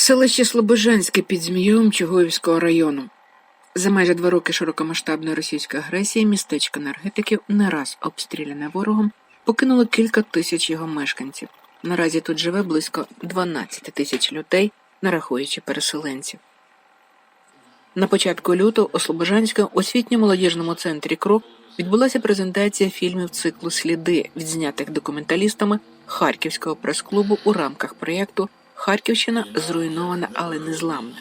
Селище Слобожанське під Змієм Чугуївського району. За майже два роки широкомасштабної російської агресії містечко енергетиків не раз обстріляне ворогом покинуло кілька тисяч його мешканців. Наразі тут живе близько 12 тисяч людей, нарахуючи переселенців. На початку лютого у Слобожанському освітньо-молодіжному центрі Крок відбулася презентація фільмів циклу Сліди, відзнятих документалістами Харківського прес-клубу у рамках проєкту Харківщина зруйнована, але не зламна.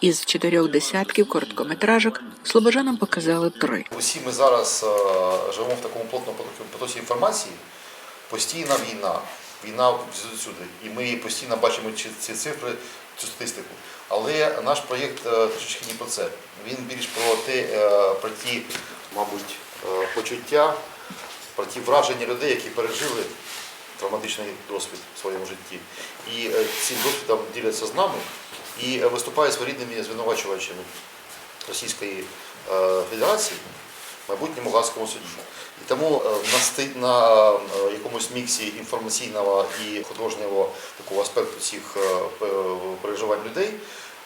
Із чотирьох десятків короткометражок слобожанам показали три. Усі ми зараз е, живемо в такому плотному потоці- інформації. Постійна війна, війна всюди. І ми постійно бачимо ці, цифри, цю статистику. Але наш проєкт е, трошечки не про це. Він більш про те, е, про ті, мабуть, почуття, про ті враження людей, які пережили травматичний досвід в своєму житті. І е, цим досвідом діляться з нами і е, виступають своєрідними звинувачувачами Російської е, Федерації в майбутньому Гаазькому суді. І тому на, якомусь міксі інформаційного і художнього такого аспекту цих переживань людей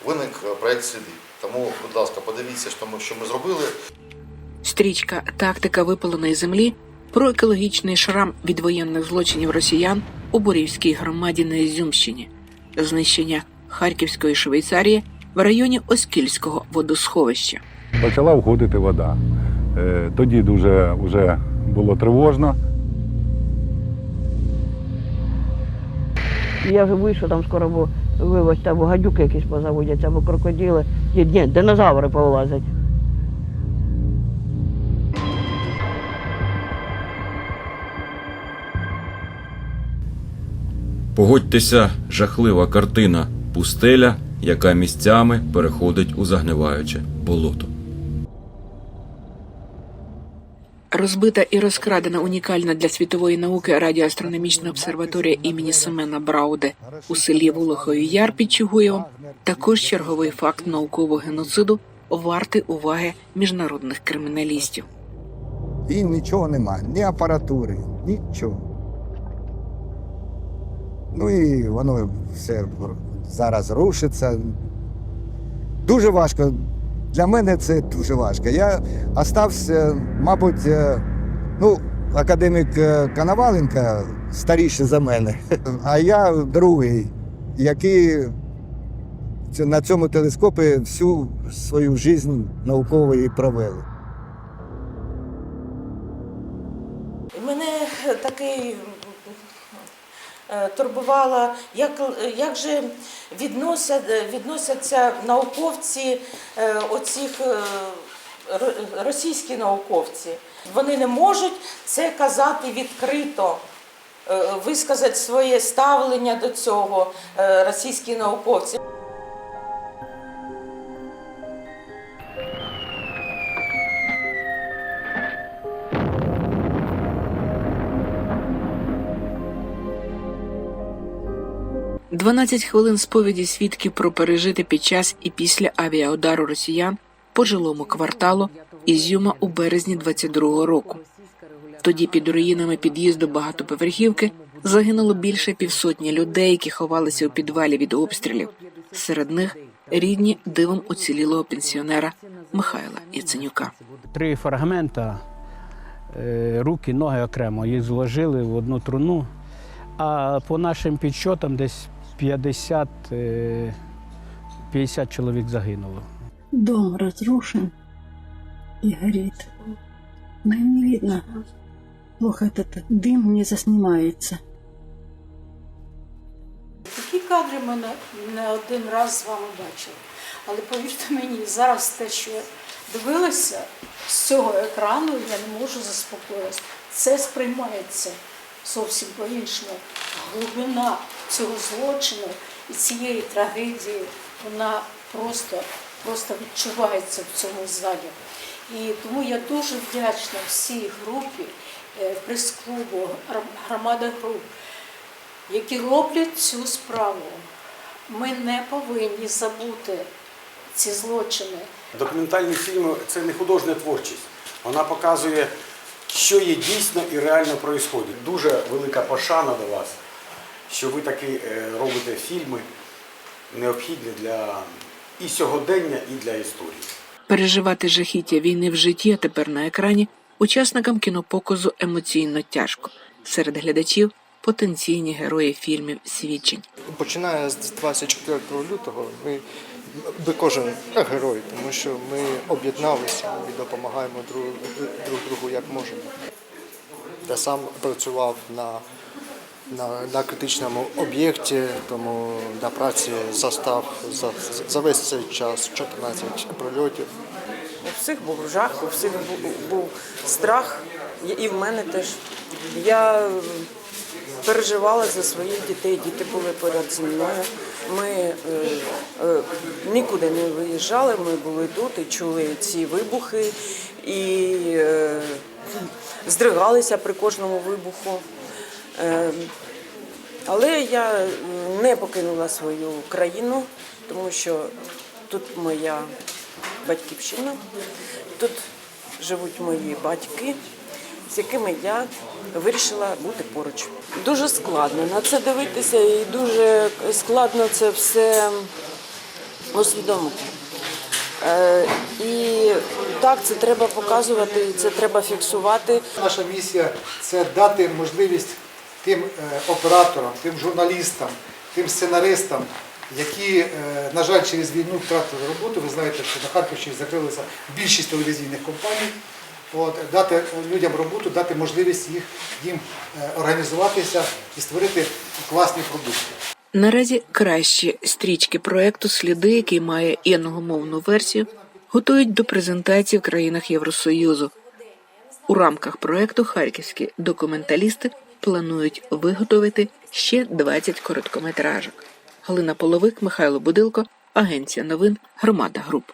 виник проект сліди. Тому, будь ласка, подивіться, що ми, що ми зробили. Стрічка Тактика випаленої землі про екологічний шрам від воєнних злочинів росіян у Борівській громаді на Ізюмщині, знищення Харківської Швейцарії в районі Оскільського водосховища. почала входити вода. Е, Тоді дуже вже було тривожно. Я вже вийшов, там скоро бо вивозь, там гадюки якісь позаводяться, або крокодили. Ні, ні, динозаври повилазять. Погодьтеся, жахлива картина пустеля, яка місцями переходить у загниваюче болото. Розбита і розкрадена унікальна для світової науки радіоастрономічна обсерваторія імені Семена Брауде у селі Волохові Яр під Чугуєвом також черговий факт наукового геноциду вартий уваги міжнародних криміналістів. І нічого немає, ні апаратури, нічого. Ну і воно все зараз рушиться. Дуже важко. Для мене це дуже важко. Я остався, мабуть, е, ну, академік е, Коноваленко старіший за мене, а я другий, який на цьому телескопі всю свою життя науково і провели. Мене такий е, турбувало, як, як же відносять, відносяться науковці, е, оцих е, російські науковці. Вони не можуть це казати відкрито, висказати своє ставлення до цього російські науковці. – 12 хвилин сповіді свідків про пережити під час і після авіаудару росіян по жилому кварталу Ізюма у березні 22-го року. Тоді під руїнами під'їзду багатоповерхівки загинуло більше півсотні людей, які ховалися у підвалі від обстрілів. Серед них рідні дивом уцілілого пенсіонера Михайла Яценюка. Три фрагмента, е, руки, ноги окремо, їх зложили в одну труну. А по нашим підсчетам десь 50, е, 50 чоловік загинуло. Дом разрушен и горит. Но не видно. Плохо этот дым не заснимается. Такі кадри ми не, не один раз з вами бачили. Але повірте мені, зараз те, що я дивилася з цього екрану, я не можу заспокоїтися. Це сприймається зовсім по-іншому. Глибина цього злочину і цієї трагедії, вона просто, просто відчувається в цьому залі. І тому я дуже вдячна всій групі, е, прес-клубу, громада груп, які роблять цю справу. Ми не повинні забути ці злочини. Документальні фільми це не художня творчість. Вона показує, що є дійсно і реально відбувається. Дуже велика пошана до вас, що ви таки е, робите фільми. необхідне для і сьогодення, і для історії. Переживати жахіття війни в житті, а тепер на екрані, учасникам кінопоказу емоційно тяжко. Серед глядачів потенційні герої фільмів свідчень. Починає з 24 лютого ми, ми кожен герой, тому що ми об'єдналися і допомагаємо друг, друг другу як можемо. Я сам працював на, на, на критичному об'єкті, тому на праці застав за, за весь цей час 14 прильотів. У всіх був жах, у всіх був, був страх, і- в мене теж. Я переживала за своїх дітей, діти були поряд зі мною. Ми е, е, нікуди не виїжджали, ми були тут і чули ці вибухи, і е, здригалися при кожному вибуху. Е, але я не покинула свою країну, тому що тут моя батьківщина, тут живуть мої батьки, з якими я вирішила бути поруч. Дуже складно на це дивитися, і дуже складно це все усвідомити. Е, І так, це треба показувати, це треба фіксувати. Наша місія це дати можливість тим е, операторам, тим журналістам, тим сценаристам, які, е, на жаль, через війну втратили роботу. Ви знаєте, що на Харківщині закрилися більшість телевізійних компаній. От, дати людям роботу, дати можливість їх, їм е, організуватися і створити класні продукти. Наразі кращі стрічки проекту Сліди, який має і англомовну версію, готують до презентації в країнах Євросоюзу. У рамках проекту харківські документалісти планують виготовити ще 20 короткометражок. Галина Половик, Михайло Будилко, Агенція новин, Громада Груп.